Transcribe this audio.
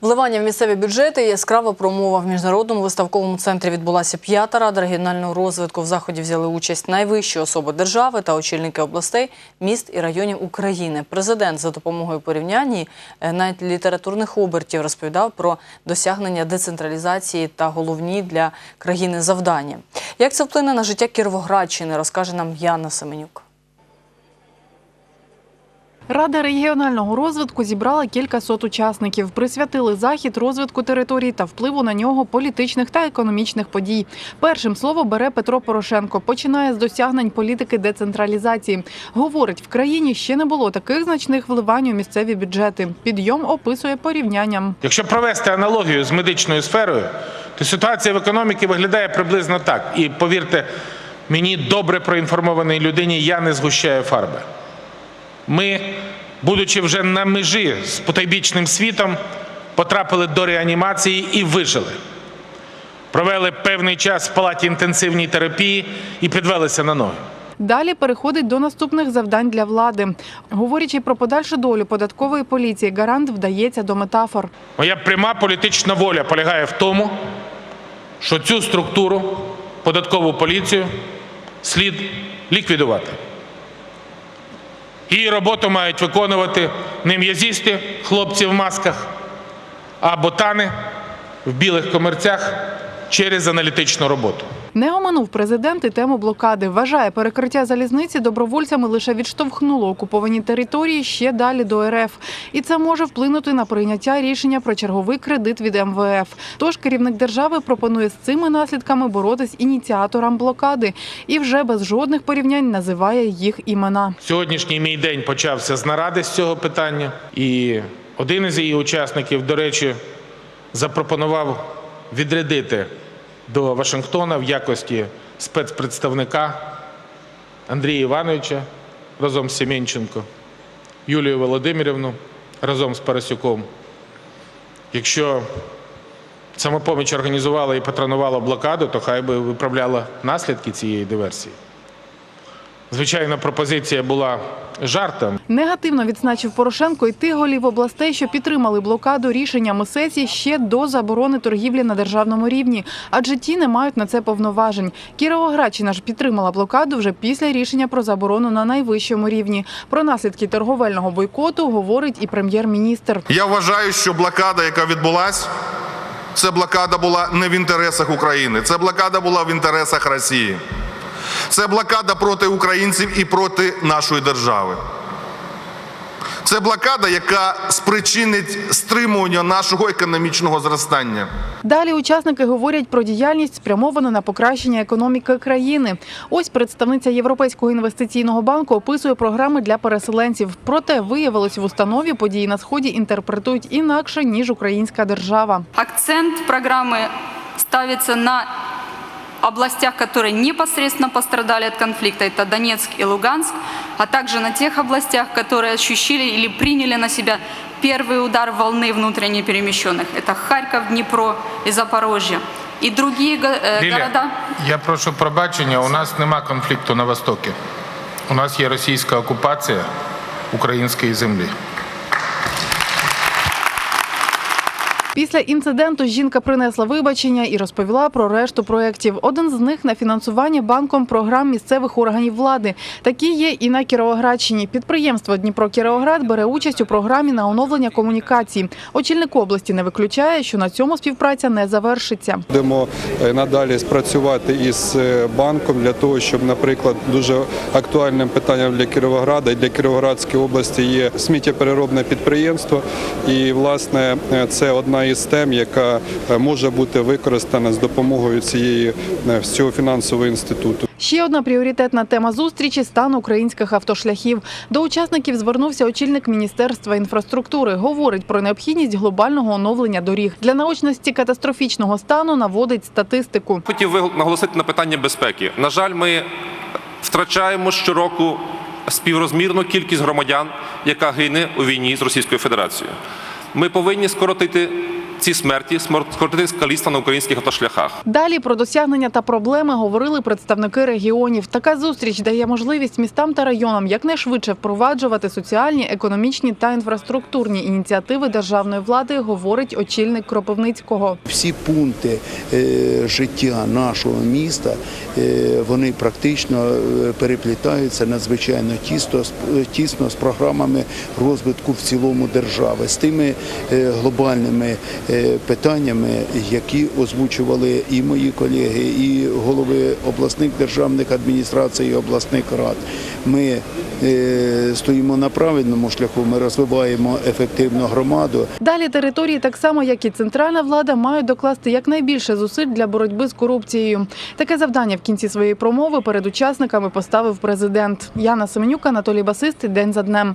Вливання в місцеві бюджети яскрава промова в міжнародному виставковому центрі відбулася п'ята рада регіонального розвитку. В заході взяли участь найвищі особи держави та очільники областей, міст і районів України. Президент за допомогою порівнянні е, навіть літературних обертів розповідав про досягнення децентралізації та головні для країни завдання. Як це вплине на життя Кіровоградщини, розкаже нам Яна Семенюк. Рада регіонального розвитку зібрала кількасот учасників, присвятили захід розвитку територій та впливу на нього політичних та економічних подій. Першим слово бере Петро Порошенко. Починає з досягнень політики децентралізації. Говорить, в країні ще не було таких значних вливань у місцеві бюджети. Підйом описує порівнянням. Якщо провести аналогію з медичною сферою, то ситуація в економіці виглядає приблизно так. І повірте, мені добре проінформованій людині я не згущаю фарби. Ми, будучи вже на межі з потойбічним світом, потрапили до реанімації і вижили. Провели певний час в палаті інтенсивній терапії і підвелися на ноги. Далі переходить до наступних завдань для влади. Говорячи про подальшу долю податкової поліції, гарант вдається до метафор. Моя пряма політична воля полягає в тому, що цю структуру, податкову поліцію, слід ліквідувати. Її роботу мають виконувати не м'язісти, хлопці в масках, а ботани в білих комерцях через аналітичну роботу. Не оминув президент і тему блокади. Вважає, перекриття залізниці добровольцями лише відштовхнуло окуповані території ще далі до РФ. І це може вплинути на прийняття рішення про черговий кредит від МВФ. Тож керівник держави пропонує з цими наслідками боротись ініціаторам блокади і вже без жодних порівнянь називає їх імена. Сьогоднішній мій день почався з наради з цього питання, і один із її учасників, до речі, запропонував відрядити до Вашингтона в якості спецпредставника Андрія Івановича разом з Семенченко, Юлію Володимирівну разом з Парасюком. Якщо самопоміч організувала і патронувала блокаду, то хай би виправляла наслідки цієї диверсії. Звичайно, пропозиція була жартом. Негативно відзначив Порошенко і тих голів областей, що підтримали блокаду рішеннями сесії ще до заборони торгівлі на державному рівні, адже ті не мають на це повноважень. Кіровоградщина ж підтримала блокаду вже після рішення про заборону на найвищому рівні. Про наслідки торговельного бойкоту говорить і прем'єр-міністр. Я вважаю, що блокада, яка відбулась, це блокада була не в інтересах України, це блокада була в інтересах Росії. Це блокада проти українців і проти нашої держави. Це блокада, яка спричинить стримування нашого економічного зростання. Далі учасники говорять про діяльність спрямовану на покращення економіки країни. Ось представниця Європейського інвестиційного банку описує програми для переселенців. Проте виявилось в установі події на сході інтерпретують інакше ніж українська держава. Акцент программы ставится на областях, которые непосредственно пострадали от конфликта, это Донецк и Луганск, а также на тех областях, которые ощущили или приняли на себя первый удар волны внутренне перемещенных. Это Харьков, Днепро и Запорожье. И другие го- э, Ліля, города. я прошу пробачення, у нас нема конфлікту на Востокі. У нас є російська окупація української землі. Після інциденту жінка принесла вибачення і розповіла про решту проєктів. Один з них на фінансування банком програм місцевих органів влади. Такі є і на Кіровоградщині. Підприємство Дніпро Кіровоград бере участь у програмі на оновлення комунікацій. Очільник області не виключає, що на цьому співпраця не завершиться. Будемо е, надалі спрацювати із е, банком для того, щоб, наприклад, дуже актуальним питанням для Кіровограда і для Кіровоградської області є сміттєпереробне підприємство. І, власне, е, це одна із тем, яка е, може бути використана з допомогою цієї е, цього фінансового інституту. Ще одна пріоритетна тема зустрічі стан українських автошляхів. До учасників звернувся очільник міністерства інфраструктури. Говорить про необхідність глобального оновлення доріг для наочності катастрофічного стану. Наводить статистику. Хотів наголосити на питання безпеки. На жаль, ми втрачаємо щороку співрозмірну кількість громадян, яка гине у війні з Російською Федерацією. Ми повинні скоротити ці смерті, скоротити каліцтва на українських автошляхах. Далі про досягнення та проблеми говорили представники регіонів. Така зустріч дає можливість містам та районам якнайшвидше впроваджувати соціальні, економічні та інфраструктурні ініціативи державної влади, говорить очільник Кропивницького. Всі пункти е, життя нашого міста е, вони практично е, переплітаються надзвичайно тісно, з- тісно з програмами розвитку в цілому держави, з тими глобальними питаннями, які озвучували і мої колеги, і голови обласних державних адміністрацій, і обласних рад. Ми е, стоїмо на правильному шляху. Ми розвиваємо ефективну громаду. Далі території, так само як і центральна влада, мають докласти якнайбільше зусиль для боротьби з корупцією. Таке завдання в кінці своєї промови перед учасниками поставив президент. Яна Семенюк, Анатолій Басист. День за днем.